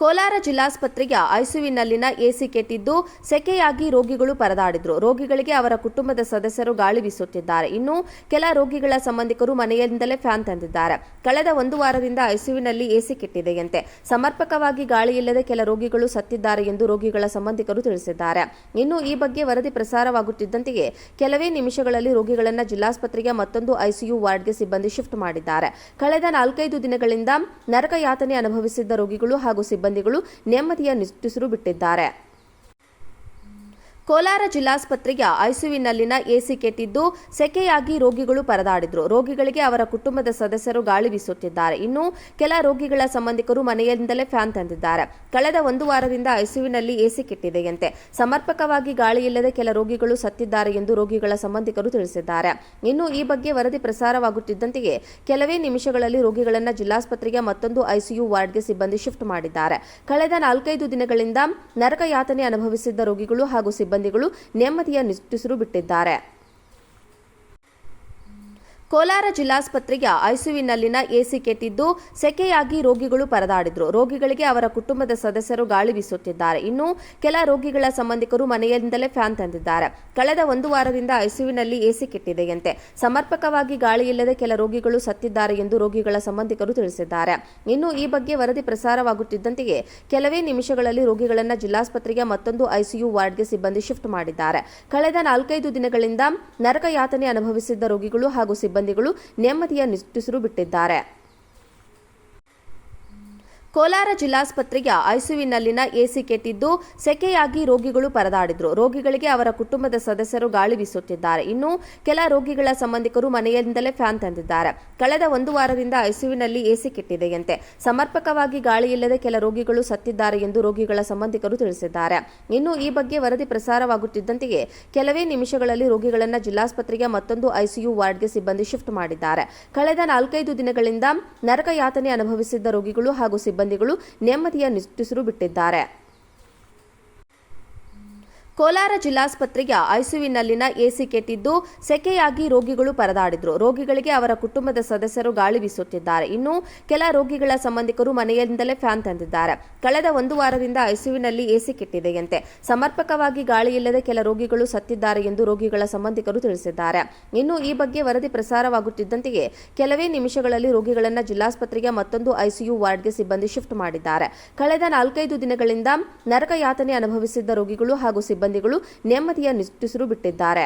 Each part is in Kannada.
ಕೋಲಾರ ಜಿಲ್ಲಾಸ್ಪತ್ರೆಯ ಐಸಿಯುನಲ್ಲಿನ ಎಸಿ ಕೆಟ್ಟಿದ್ದು ಸೆಕೆಯಾಗಿ ರೋಗಿಗಳು ಪರದಾಡಿದ್ರು. ರೋಗಿಗಳಿಗೆ ಅವರ ಕುಟುಂಬದ ಸದಸ್ಯರು ಗಾಳಿ ಬೀಸುತ್ತಿದ್ದಾರೆ. ಇನ್ನು ಕೆಲ ರೋಗಿಗಳ ಸಂಬಂಧಿಕರು ಮನೆಯಿಂದಲೇ ಫ್ಯಾನ್ ತಂದಿದ್ದಾರೆ. ಕಳೆದ ಒಂದು ವಾರದಿಂದ ಐಸಿಯುನಲ್ಲಿ ಎಸಿ ಕೆಟ್ಟಿದೆಯಂತೆ. ಸಮರ್ಪಕವಾಗಿ ಗಾಳಿ ಇಲ್ಲದೆ ಕೆಲ ರೋಗಿಗಳು ಸತ್ತಿದ್ದಾರೆ ಎಂದು ರೋಗಿಗಳ ಸಂಬಂಧಿಕರು ತಿಳಿಸಿದ್ದಾರೆ. ಇನ್ನು ಈ ಬಗ್ಗೆ ವರದಿ ಪ್ರಸಾರವಾಗುತ್ತಿದ್ದಂತೆಯೇ ಕೆಲವೇ ನಿಮಿಷಗಳಲ್ಲಿ ರೋಗಿಗಳನ್ನು ಜಿಲ್ಲಾಸ್ಪತ್ರೆಯ ಮತ್ತೊಂದು ಐಸಿಯು ವಾರ್ಡ್ಗೆ ಸಿಬ್ಬಂದಿ ಶಿಫ್ಟ್ ಮಾಡಿದ್ದಾರೆ. ಕಳೆದ ನಾಲ್ಕೈದು ದಿನಗಳಿಂದ ನರಕ ಯಾತನೆ ಅನುಭವಿಸಿದ್ದ ರೋಗಿಗಳು ಹಾಗೂ ಸಿಬ್ಬಂದಿಗಳು ನೆಮ್ಮದಿಯ ನಿಟ್ಟುಸಿರು ಬಿಟ್ಟಿದ್ದಾರೆ. ಕೋಲಾರ ಜಿಲ್ಲಾಸ್ಪತ್ರೆಯ ಐಸಿಯುನಲ್ಲಿನ ಎಸಿ ಕೆಟ್ಟಿದ್ದು ಸೆಕೆಯಾಗಿ ರೋಗಿಗಳು ಪರದಾಡಿದ್ರು. ರೋಗಿಗಳಿಗೆ ಅವರ ಕುಟುಂಬದ ಸದಸ್ಯರು ಗಾಳಿ ಬೀಸುತ್ತಿದ್ದಾರೆ. ಇನ್ನು ಕೆಲ ರೋಗಿಗಳ ಸಂಬಂಧಿಕರು ಮನೆಯಿಂದಲೇ ಫ್ಯಾನ್ ತಂದಿದ್ದಾರೆ. ಕಳೆದ ಒಂದು ವಾರದಿಂದ ಐಸಿಯುನಲ್ಲಿ ಎಸಿ ಕೆಟ್ಟಿದೆಯಂತೆ. ಸಮರ್ಪಕವಾಗಿ ಗಾಳಿ ಇಲ್ಲದೆ ಕೆಲ ರೋಗಿಗಳು ಸತ್ತಿದ್ದಾರೆ ಎಂದು ರೋಗಿಗಳ ಸಂಬಂಧಿಕರು ತಿಳಿಸಿದ್ದಾರೆ. ಇನ್ನು ಈ ಬಗ್ಗೆ ವರದಿ ಪ್ರಸಾರವಾಗುತ್ತಿದ್ದಂತೆಯೇ ಕೆಲವೇ ನಿಮಿಷಗಳಲ್ಲಿ ರೋಗಿಗಳನ್ನು ಜಿಲ್ಲಾಸ್ಪತ್ರೆಯ ಮತ್ತೊಂದು ಐಸಿಯು ವಾರ್ಡ್ಗೆ ಸಿಬ್ಬಂದಿ ಶಿಫ್ಟ್ ಮಾಡಿದ್ದಾರೆ. ಕಳೆದ ನಾಲ್ಕೈದು ದಿನಗಳಿಂದ ನರಕ ಯಾತನೆ ಅನುಭವಿಸಿದ್ದ ರೋಗಿಗಳು ಹಾಗೂ ಸಿಬ್ಬಂದಿಗಳು ನೆಮ್ಮದಿಯ ನಿಟ್ಟುಸಿರು ಬಿಟ್ಟಿದ್ದಾರೆ. ಕೋಲಾರ ಜಿಲ್ಲಾಸ್ಪತ್ರೆಯ ಐಸಿಯುನಲ್ಲಿನ ಎಸಿ ಕೆಟ್ಟಿದ್ದು ಸೆಕೆಯಾಗಿ ರೋಗಿಗಳು ಪರದಾಡಿದ್ರು. ರೋಗಿಗಳಿಗೆ ಅವರ ಕುಟುಂಬದ ಸದಸ್ಯರು ಗಾಳಿ ಬೀಸುತ್ತಿದ್ದಾರೆ. ಇನ್ನು ಕೆಲ ರೋಗಿಗಳ ಸಂಬಂಧಿಕರು ಮನೆಯಿಂದಲೇ ಫ್ಯಾನ್ ತಂದಿದ್ದಾರೆ. ಕಳೆದ ಒಂದು ವಾರದಿಂದ ಐಸಿಯುನಲ್ಲಿ ಎಸಿ ಕೆಟ್ಟಿದೆಯಂತೆ. ಸಮರ್ಪಕವಾಗಿ ಗಾಳಿ ಇಲ್ಲದೆ ಕೆಲ ರೋಗಿಗಳು ಸತ್ತಿದ್ದಾರೆ ಎಂದು ರೋಗಿಗಳ ಸಂಬಂಧಿಕರು ತಿಳಿಸಿದ್ದಾರೆ. ಇನ್ನು ಈ ಬಗ್ಗೆ ವರದಿ ಪ್ರಸಾರವಾಗುತ್ತಿದ್ದಂತೆಯೇ ಕೆಲವೇ ನಿಮಿಷಗಳಲ್ಲಿ ರೋಗಿಗಳನ್ನು ಜಿಲ್ಲಾಸ್ಪತ್ರೆಯ ಮತ್ತೊಂದು ಐಸಿಯು ವಾರ್ಡ್ಗೆ ಸಿಬ್ಬಂದಿ ಶಿಫ್ಟ್ ಮಾಡಿದ್ದಾರೆ. ಕಳೆದ ನಾಲ್ಕೈದು ದಿನಗಳಿಂದ ನರಕ ಯಾತನೆ ಅನುಭವಿಸಿದ್ದ ರೋಗಿಗಳು ಹಾಗೂ ಸಿಬ್ಬಂದಿಗಳು ನೆಮ್ಮದಿಯ ನಿಟ್ಟುಸಿರು ಬಿಟ್ಟಿದ್ದಾರೆ. ಕೋಲಾರ ಜಿಲ್ಲಾಸ್ಪತ್ರೆಯ ಐಸಿಯುನಲ್ಲಿನ ಎಸಿ ಕೆಟ್ಟಿದ್ದು ಸೆಕೆಯಾಗಿ ರೋಗಿಗಳು ಪರದಾಡಿದ್ರು. ರೋಗಿಗಳಿಗೆ ಅವರ ಕುಟುಂಬದ ಸದಸ್ಯರು ಗಾಳಿ ಬೀಸುತ್ತಿದ್ದಾರೆ. ಇನ್ನು ಕೆಲ ರೋಗಿಗಳ ಸಂಬಂಧಿಕರು ಮನೆಯಿಂದಲೇ ಫ್ಯಾನ್ ತಂದಿದ್ದಾರೆ. ಕಳೆದ ಒಂದು ವಾರದಿಂದ ಐಸಿಯುನಲ್ಲಿ ಎಸಿ ಕೆಟ್ಟಿದೆಯಂತೆ. ಸಮರ್ಪಕವಾಗಿ ಗಾಳಿ ಇಲ್ಲದೆ ಕೆಲ ರೋಗಿಗಳು ಸತ್ತಿದ್ದಾರೆ ಎಂದು ರೋಗಿಗಳ ಸಂಬಂಧಿಕರು ತಿಳಿಸಿದ್ದಾರೆ. ಇನ್ನು ಈ ಬಗ್ಗೆ ವರದಿ ಪ್ರಸಾರವಾಗುತ್ತಿದ್ದಂತೆಯೇ ಕೆಲವೇ ನಿಮಿಷಗಳಲ್ಲಿ ರೋಗಿಗಳನ್ನು ಜಿಲ್ಲಾಸ್ಪತ್ರೆಯ ಮತ್ತೊಂದು ಐಸಿಯು ವಾರ್ಡ್ಗೆ ಸಿಬ್ಬಂದಿ ಶಿಫ್ಟ್ ಮಾಡಿದ್ದಾರೆ. ಕಳೆದ ನಾಲ್ಕೈದು ದಿನಗಳಿಂದ ನರಕ ಯಾತನೆ ಅನುಭವಿಸಿದ್ದ ರೋಗಿಗಳು ಹಾಗೂ ಸಿಬ್ಬಂದಿಗಳು ನೆಮ್ಮದಿಯ ನಿಟ್ಟುಸಿರು ಬಿಟ್ಟಿದ್ದಾರೆ. ಕೋಲಾರ ಜಿಲ್ಲಾಸ್ಪತ್ರೆಯ ಐಸಿಯುನಲ್ಲಿನ ಎಸಿ ಕೆಟ್ಟಿದ್ದು ಸೆಕೆಯಾಗಿ ರೋಗಿಗಳು ಪರದಾಡಿದ್ರು. ರೋಗಿಗಳಿಗೆ ಅವರ ಕುಟುಂಬದ ಸದಸ್ಯರು ಗಾಳಿ ಬೀಸುತ್ತಿದ್ದಾರೆ. ಇನ್ನು ಕೆಲ ರೋಗಿಗಳ ಸಂಬಂಧಿಕರು ಮನೆಯಿಂದಲೇ ಫ್ಯಾನ್ ತಂದಿದ್ದಾರೆ. ಕಳೆದ ಒಂದು ವಾರದಿಂದ ಐಸಿಯುನಲ್ಲಿ ಎಸಿ ಕೆಟ್ಟಿದೆಯಂತೆ. ಸಮರ್ಪಕವಾಗಿ ಗಾಳಿ ಇಲ್ಲದೆ ಕೆಲ ರೋಗಿಗಳು ಸತ್ತಿದ್ದಾರೆ ಎಂದು ರೋಗಿಗಳ ಸಂಬಂಧಿಕರು ತಿಳಿಸಿದ್ದಾರೆ. ಇನ್ನು ಈ ಬಗ್ಗೆ ವರದಿ ಪ್ರಸಾರವಾಗುತ್ತಿದ್ದಂತೆಯೇ ಕೆಲವೇ ನಿಮಿಷಗಳಲ್ಲಿ ರೋಗಿಗಳನ್ನು ಜಿಲ್ಲಾಸ್ಪತ್ರೆಯ ಮತ್ತೊಂದು ಐಸಿಯು ವಾರ್ಡ್ಗೆ ಸಿಬ್ಬಂದಿ ಶಿಫ್ಟ್ ಮಾಡಿದ್ದಾರೆ. ಕಳೆದ ನಾಲ್ಕೈದು ದಿನಗಳಿಂದ ನರಕ ಯಾತನೆ ಅನುಭವಿಸಿದ್ದ ರೋಗಿಗಳು ಹಾಗೂ ಸಿಬ್ಬಂದಿಗಳು ನೆಮ್ಮದಿಯ ನಿಟ್ಟುಸಿರು ಬಿಟ್ಟಿದ್ದಾರೆ.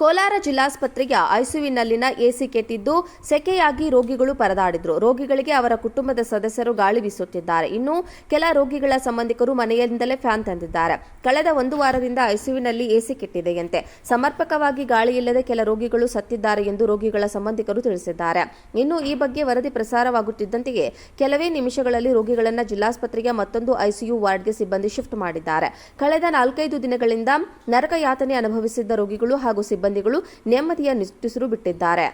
ಕೋಲಾರ ಜಿಲ್ಲಾಸ್ಪತ್ರೆಯ ಐಸಿಯುನಲ್ಲಿನ ಎಸಿ ಕೆಟ್ಟಿದ್ದು ಸೆಕೆಯಾಗಿ ರೋಗಿಗಳು ಪರದಾಡಿದ್ರು. ರೋಗಿಗಳಿಗೆ ಅವರ ಕುಟುಂಬದ ಸದಸ್ಯರು ಗಾಳಿ ಬೀಸುತ್ತಿದ್ದಾರೆ. ಇನ್ನು ಕೆಲ ರೋಗಿಗಳ ಸಂಬಂಧಿಕರು ಮನೆಯಿಂದಲೇ ಫ್ಯಾನ್ ತಂದಿದ್ದಾರೆ. ಕಳೆದ ಒಂದು ವಾರದಿಂದ ಐಸಿಯುನಲ್ಲಿ ಎಸಿ ಕೆಟ್ಟಿದೆಯಂತೆ. ಸಮರ್ಪಕವಾಗಿ ಗಾಳಿ ಇಲ್ಲದೆ ಕೆಲ ರೋಗಿಗಳು ಸತ್ತಿದ್ದಾರೆ ಎಂದು ರೋಗಿಗಳ ಸಂಬಂಧಿಕರು ತಿಳಿಸಿದ್ದಾರೆ. ಇನ್ನು ಈ ಬಗ್ಗೆ ವರದಿ ಪ್ರಸಾರವಾಗುತ್ತಿದ್ದಂತೆಯೇ ಕೆಲವೇ ನಿಮಿಷಗಳಲ್ಲಿ ರೋಗಿಗಳನ್ನು ಜಿಲ್ಲಾಸ್ಪತ್ರೆಯ ಮತ್ತೊಂದು ಐಸಿಯು ವಾರ್ಡ್ಗೆ ಸಿಬ್ಬಂದಿ ಶಿಫ್ಟ್ ಮಾಡಿದ್ದಾರೆ. ಕಳೆದ ನಾಲ್ಕೈದು ದಿನಗಳಿಂದ ನರಕ ಯಾತನೆ ಅನುಭವಿಸಿದ್ದ ರೋಗಿಗಳು ಹಾಗೂ ಸಿಬ್ಬಂದಿ ಸಿಬ್ಬಂದಿಗಳು ನೆಮ್ಮದಿಯ ನಿಟ್ಟುಸಿರು ಬಿಟ್ಟಿದ್ದಾರೆ.